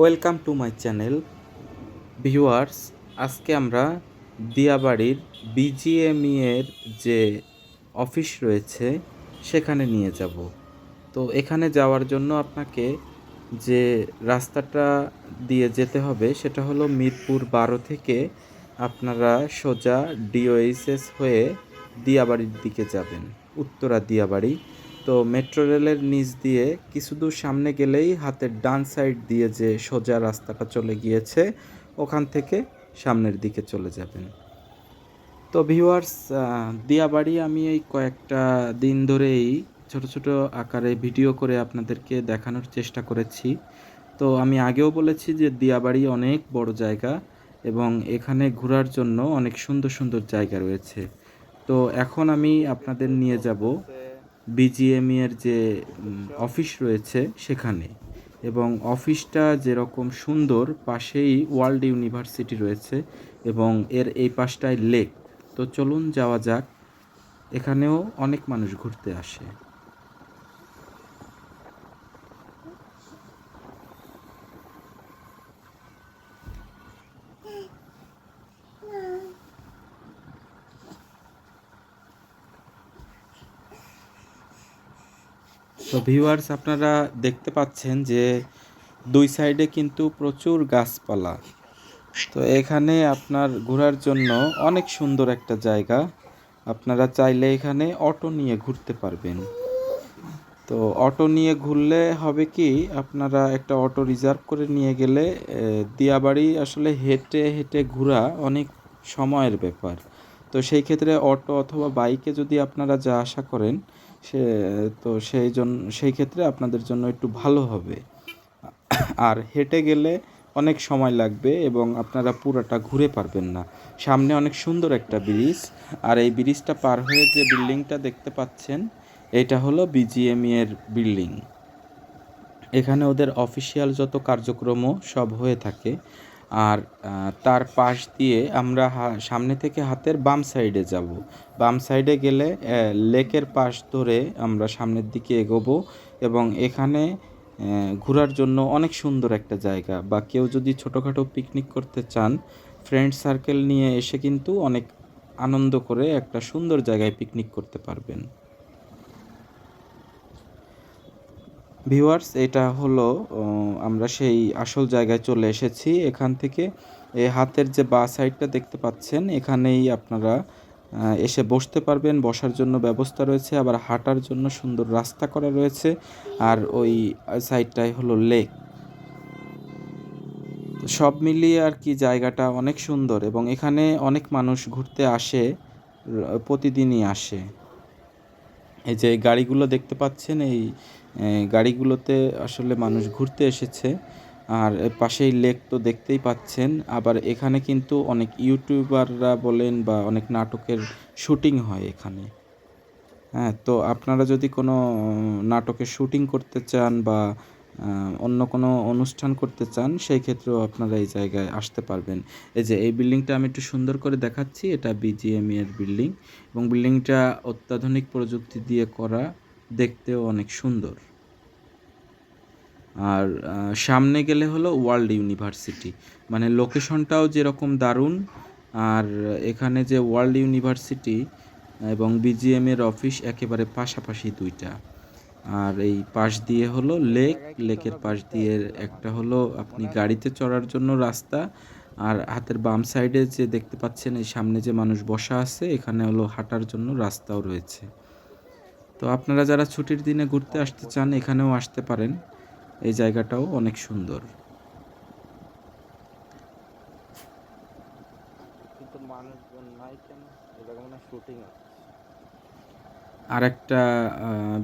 Welcome to my channel. Viewers, আজকে আমরা দিয়াবাড়ির BGME এর যে অফিস রয়েছে, সেখানে নিয়ে যাব। তো এখানে যাওয়ার জন্য আপনাকে যে রাস্তাটা দিয়ে যেতে হবে, সেটা হলো মিরপুর বারো থেকে আপনারা সোজা ডিওএইচএস হয়ে দিয়াবাড়ির দিকে যাবেন। উত্তরা দিয়াবাড়ি তো মেট্রো রেলের নিচ দিয়ে কিছু দূর সামনে গেলেই হাতের ডান সাইড দিয়ে যে সোজা রাস্তাটা চলে গিয়েছে, ওখান থেকে সামনের দিকে চলে যাবেন। তো ভিউয়ার্স দিয়াবাড়ি আমি এই কয়েকটা দিন ধরেই ছোট ছোট আকারে ভিডিও করে আপনাদেরকে দেখানোর চেষ্টা করেছি। তো আমি আগেও বলেছি যে দিয়াবাড়ি অনেক বড় জায়গা এবং এখানে ঘোরার জন্য অনেক সুন্দর সুন্দর জায়গা রয়েছে। তো এখন আমি আপনাদের নিয়ে যাব বিজিএমই এর যে অফিস রয়েছে সেখানে। এবং অফিসটা যেরকম সুন্দর, পাশেই ওয়ার্ল্ড ইউনিভার্সিটি রয়েছে এবং এর এই পাশটায় লেক তো চলুন যাওয়া যাক। এখানেও অনেক মানুষ ঘুরতে আসে। তো ভিউয়ার্স আপনারা দেখতে পাচ্ছেন যে দুই সাইডে কিন্তু প্রচুর গাছপালা। তো এখানে আপনার ঘোরার জন্য অনেক সুন্দর একটা জায়গা। আপনারা চাইলে এখানে অটো নিয়ে ঘুরতে পারবেন। তো অটো নিয়ে ঘুরলে হবে কি, আপনারা একটা অটো রিজার্ভ করে নিয়ে গেলে দিয়াবাড়ি আসলে হেঁটে হেঁটে ঘোরা অনেক সময়ের ব্যাপার। তো সেই ক্ষেত্রে অটো অথবা বাইকে যদি আপনারা যা আশা করেন সে, তো সেই জন্য সেই ক্ষেত্রে আপনাদের জন্য একটু ভালো হবে। আর হেঁটে গেলে অনেক সময় লাগবে এবং আপনারা পুরোটা ঘুরে পারবেন না। সামনে অনেক সুন্দর একটা ব্রিজ, আর এই ব্রিজটা পার হয়ে যে বিল্ডিংটা দেখতে পাচ্ছেন, এটা হলো বিজিএমই এর বিল্ডিং। এখানে ওদের অফিসিয়াল যত কার্যক্রমও সব হয়ে থাকে। আর তার পাশ দিয়ে আমরা সামনে থেকে হাতের বাম সাইডে যাব। বাম সাইডে গেলে লেকের পাশ ধরে আমরা সামনের দিকে এগোবো এবং এখানে ঘোরার জন্য অনেক সুন্দর একটা জায়গা বা কেউ যদি ছোটোখাটো পিকনিক করতে চান ফ্রেন্ড সার্কেল নিয়ে এসে কিন্তু অনেক আনন্দ করে একটা সুন্দর জায়গায় পিকনিক করতে পারবেন। ভিউয়ার্স এটা হলো আমরা সেই আসল জায়গায় চলে এসেছি। এখান থেকে এই হাতের যে বা সাইডটা দেখতে পাচ্ছেন, এখানেই আপনারা এসে বসতে পারবেন। বসার জন্য ব্যবস্থা রয়েছে, আবার হাঁটার জন্য সুন্দর রাস্তা করা রয়েছে। আর ওই সাইডটাই হলো লেক সব মিলিয়ে আর কি জায়গাটা অনেক সুন্দর এবং এখানে অনেক মানুষ ঘুরতে আসে প্রতিদিনই আসে। এই যে গাড়িগুলো দেখতে পাচ্ছেন, এই গাড়িগুলোতে আসলে মানুষ ঘুরতে এসেছে। আর পাশেই লেক তো দেখতেই পাচ্ছেন। আবার এখানে কিন্তু অনেক ইউটিউবাররা বলেন বা অনেক নাটকের শুটিং হয় এখানে। হ্যাঁ তো আপনারা যদি কোনো নাটকের শুটিং করতে চান বা অন্য কোনো অনুষ্ঠান করতে চান, সেই ক্ষেত্রেও আপনারা এই জায়গায় আসতে পারবেন। এই যে, এই বিল্ডিংটা আমি একটু সুন্দর করে দেখাচ্ছি। এটা বিজিএমই এর বিল্ডিং এবং বিল্ডিংটা অত্যাধুনিক প্রযুক্তি দিয়ে করা। দেখতেও অনেক সুন্দর। আর সামনে গেলে হলো ওয়ার্ল্ড ইউনিভার্সিটি। মানে লোকেশনটাও যেরকম দারুণ, আর এখানে যে ওয়ার্ল্ড ইউনিভার্সিটি এবং বিজিএম এর অফিস একেবারে পাশাপাশি দুইটা। আর এই পাশ দিয়ে হলো লেক, লেকের পাশ দিয়ে একটা হলো আপনি গাড়িতে চড়ার জন্য রাস্তা। আর হাতের বাম সাইডে যে দেখতে পাচ্ছেন, এই সামনে যে মানুষ বসা আছে, এখানে হলো হাঁটার জন্য রাস্তাও রয়েছে। তো আপনারা যারা ছুটির দিনে ঘুরতে আসতে চান, এখানেও আসতে পারেন। এই জায়গাটাও অনেক সুন্দর। কিন্তু মানুষজন নাই কেন? শুটিং আর একটা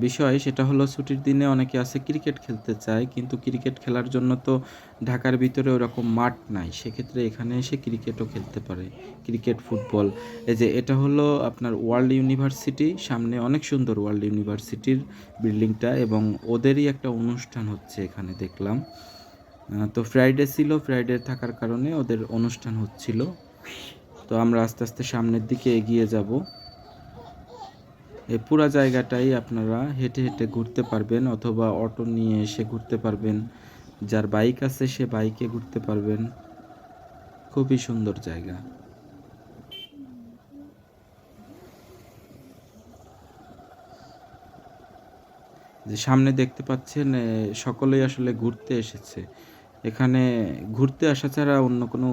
বিষয় সেটা হলো ছুটির দিনে অনেকে আছে ক্রিকেট খেলতে চায়, কিন্তু ক্রিকেট খেলার জন্য তো ঢাকার ভিতরে ওরকম মাঠ নাই। সেক্ষেত্রে এখানে এসে ক্রিকেটও খেলতে পারে। ক্রিকেট, ফুটবল, এই যে এটা হলো আপনার ওয়ার্ল্ড ইউনিভার্সিটি, সামনে অনেক সুন্দর ওয়ার্ল্ড ইউনিভার্সিটির বিল্ডিংটা এবং ওদেরই একটা অনুষ্ঠান হচ্ছে এখানে দেখলাম। তো ফ্রাইডে ছিল, ফ্রাইডে থাকার কারণে ওদের অনুষ্ঠান হচ্ছিল। তো আমরা আস্তে আস্তে সামনের দিকে এগিয়ে যাব। এই পুরা জায়গাটাই আপনারা হেঁটে হেঁটে ঘুরতে পারবেন অথবা অটো নিয়ে এসে ঘুরতে পারবেন। যার বাইক আছে সে বাইকে ঘুরতে পারবেন। খুবই সুন্দর জায়গা। যে সামনে দেখতে পাচ্ছেন সকলেই আসলে ঘুরতে এসেছে। এখানে ঘুরতে আসা ছাড়া অন্য কোনো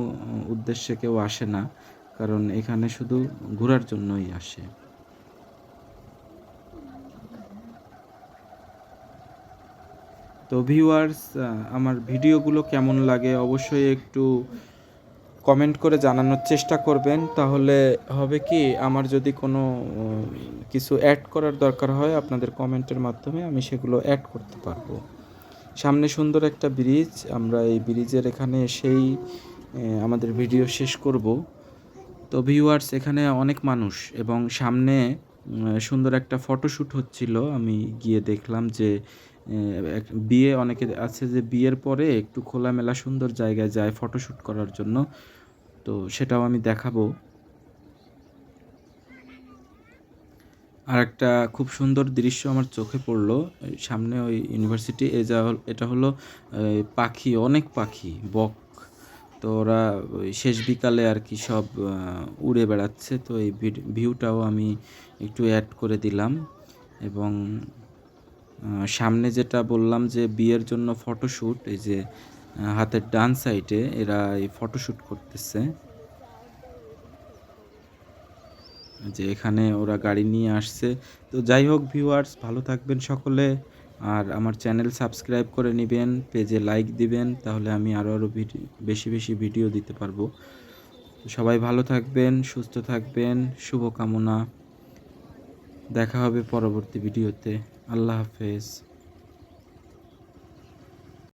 উদ্দেশ্যে কেউ আসে না। কারণ এখানে শুধু ঘোরার জন্যই আসে। তো ভিউয়ার্স আমার ভিডিওগুলো কেমন লাগে অবশ্যই একটু কমেন্ট করে জানানোর চেষ্টা করবেন। তাহলে হবে কি, আমার যদি কোনো কিছু অ্যাড করার দরকার হয়, আপনাদের কমেন্টের মাধ্যমে আমি সেগুলো অ্যাড করতে পারব। সামনে সুন্দর একটা ব্রিজ আমরা এই ব্রিজের এখানে এসেই আমাদের ভিডিও শেষ করব। তো ভিউয়ার্স এখানে অনেক মানুষ এবং সামনে সুন্দর একটা ফটোশ্যুট হচ্ছিল। আমি গিয়ে দেখলাম যে বিয়ে অনেকে আছে যে বিয়ের পরে একটু খোলামেলা সুন্দর জায়গায় যায় ফটোশ্যুট করার জন্য। তো সেটাও আমি দেখাবো। আর একটা খুব সুন্দর দৃশ্য আমার চোখে পড়ল। সামনে ওই ইউনিভার্সিটি এ যা এটা হলো পাখি, অনেক পাখি, বক। তো ওরা শেষ বিকালে আর কি সব উড়ে বেড়াচ্ছে। তো এই ভিউটাও আমি একটু অ্যাড করে দিলাম। এবং সামনে যেটা বললাম যে বিয়ের জন্য ফটোশ্যুট এই যে হাতের ডান সাইডে এরা এই ফটোশ্যুট করতেছে। যে এখানে ওরা গাড়ি নিয়ে আসছে। তো যাই হোক ভিউয়ার্স, ভালো থাকবেন সকলে। আর আমার চ্যানেল সাবস্ক্রাইব করে নেবেন, পেজে লাইক দিবেন, তাহলে আমি আরও আরও বেশি বেশি ভিডিও দিতে পারব। সবাই ভালো থাকবেন, সুস্থ থাকবেন, শুভকামনা। দেখা হবে পরবর্তী ভিডিওতে। আল্লাহ হাফেজ